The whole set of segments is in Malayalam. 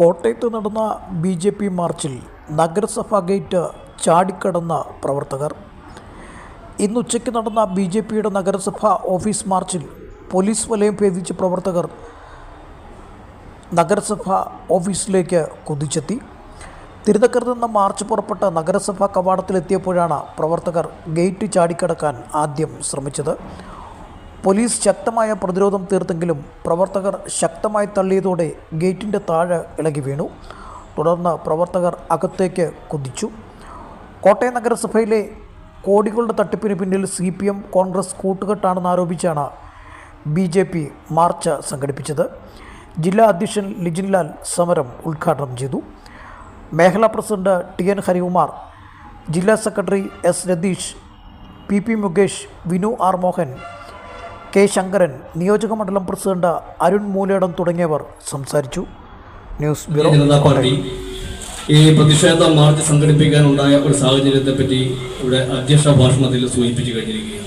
കോട്ടയത്ത് നടന്ന ബി ജെ പി മാർച്ചിൽ നഗരസഭാ ഗേറ്റ് ചാടിക്കടന്ന പ്രവർത്തകർ. ഇന്ന് ഉച്ചയ്ക്ക് നടന്ന ബി ജെ പിയുടെ നഗരസഭാ ഓഫീസ് മാർച്ചിൽ പോലീസ് വലയം ഭേദിച്ച് പ്രവർത്തകർ നഗരസഭാ ഓഫീസിലേക്ക് കുതിച്ചെത്തി. തിരുനക്കരത്ത് നിന്ന് മാർച്ച് പുറപ്പെട്ട് നഗരസഭാ കവാടത്തിലെത്തിയപ്പോഴാണ് പ്രവർത്തകർ ഗേറ്റ് ചാടിക്കടക്കാൻ ആദ്യം ശ്രമിച്ചത്. പോലീസ് ശക്തമായ പ്രതിരോധം തീർത്തെങ്കിലും പ്രവർത്തകർ ശക്തമായി തള്ളിയതോടെ ഗേറ്റിന്റെ താഴെ ഇളകി വീണു. തുടർന്ന് പ്രവർത്തകർ അകത്തേക്ക് കുതിച്ചു. കോട്ടയം നഗരസഭയിലെ കോടികളുടെ തട്ടിപ്പിന് പിന്നിൽ സി പി എം കോൺഗ്രസ് കൂട്ടുകെട്ടാണെന്ന് ആരോപിച്ചാണ് ബി ജെ പി മാർച്ച് സംഘടിപ്പിച്ചത്. ജില്ലാ അധ്യക്ഷൻ ലിജിൻലാൽ സമരം ഉദ്ഘാടനം ചെയ്തു. മേഖലാ പ്രസിഡന്റ് ടി എൻ ഹരികുമാർ ജില്ലാ secretary S Ratheesh P P Mukesh Vinu R Mohan K Sankaran നിയോജക മണ്ഡലം പ്രസിഡന്റ് അരുൺ മൂലേടം തുടങ്ങിയവർ സംസാരിച്ചു. ന്യൂസ് ബ്യൂറോ ജനതാ പാർട്ടി ഈ പ്രതിഷേധ മാർച്ച് സംഘടിപ്പിക്കാനുണ്ടായ ഒരു സാഹചര്യത്തെ പറ്റി ഇവിടെ അധ്യക്ഷ ഭാഷണത്തിൽ സൂചിപ്പിച്ചു കഴിഞ്ഞിരിക്കുകയാണ്.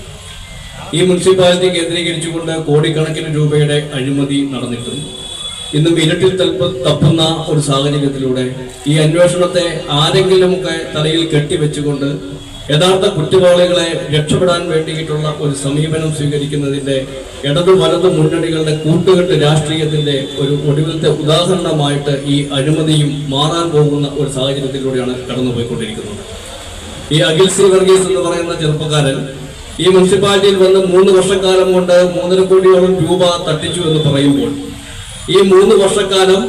ഈ മുനിസിപ്പാലിറ്റി കേന്ദ്രീകരിച്ചുകൊണ്ട് കോടിക്കണക്കിന് രൂപയുടെ അഴിമതി നടന്നിട്ടും ഇന്നും ഇരട്ടിൽ തൽപ്പ തപ്പുന്ന ഒരു സാഹചര്യത്തിലൂടെ ഈ അന്വേഷണത്തെ ആരെങ്കിലുമൊക്കെ തലയിൽ കെട്ടിവെച്ചുകൊണ്ട് യഥാർത്ഥ കുറ്റവാളികളെ രക്ഷപ്പെടാൻ വേണ്ടിയിട്ടുള്ള ഒരു സമീപനം സ്വീകരിക്കുന്നതിന്റെ ഇടതു വലതു മുന്നണികളുടെ കൂട്ടുകെട്ട് രാഷ്ട്രീയത്തിന്റെ ഒരു ഒടുവിലത്തെ ഉദാഹരണമായിട്ട് ഈ അഴിമതിയും മാറാൻ പോകുന്ന ഒരു സാഹചര്യത്തിലൂടെയാണ് കടന്നുപോയിക്കൊണ്ടിരിക്കുന്നത്. ഈ അഖിൽ സി വർഗീസ് എന്ന് പറയുന്ന ചെറുപ്പക്കാരൻ ഈ മുനിസിപ്പാലിറ്റിയിൽ വന്ന് മൂന്ന് വർഷക്കാലം കൊണ്ട് മൂന്നര കോടിയോളം രൂപ തട്ടിച്ചു എന്ന് പറയുമ്പോൾ ഈ മൂന്ന് വർഷക്കാലം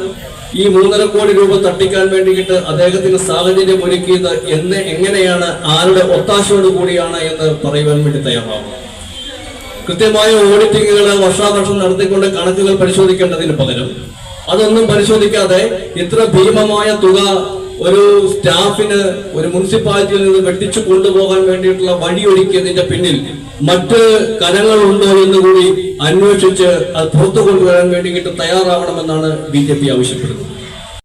ഈ മൂന്നര കോടി രൂപ തട്ടിക്കാൻ വേണ്ടിയിട്ട് അദ്ദേഹത്തിന് സാഹചര്യം ഒരുക്കിയത് എന്ന് എങ്ങനെയാണ് ആരുടെ ഒത്താശയോട് കൂടിയാണ് എന്ന് പറയുവാൻ വേണ്ടി തയ്യാറാവും കൃത്യമായ ഓഡിറ്റിങ്ങുകൾ വർഷാവർഷം നടത്തിക്കൊണ്ട് കണക്കുകൾ പരിശോധിക്കേണ്ടതിന് പകരം അതൊന്നും പരിശോധിക്കാതെ ഇത്ര ഭീമമായ തുക ഒരു സ്റ്റാഫിന് ഒരു മുനിസിപ്പാലിറ്റിയിൽ നിന്ന് വെട്ടിച്ചു കൊണ്ടുപോകാൻ വേണ്ടിയിട്ടുള്ള വഴിയൊരുക്കിയതിന്റെ പിന്നിൽ മറ്റ് കരങ്ങളുണ്ടോ എന്ന് കൂടി അന്വേഷിച്ച് അത് പുറത്തു കൊണ്ടുവരാൻ വേണ്ടിയിട്ട് തയ്യാറാവണമെന്നാണ് ബി ജെ പി ആവശ്യപ്പെടുന്നത്.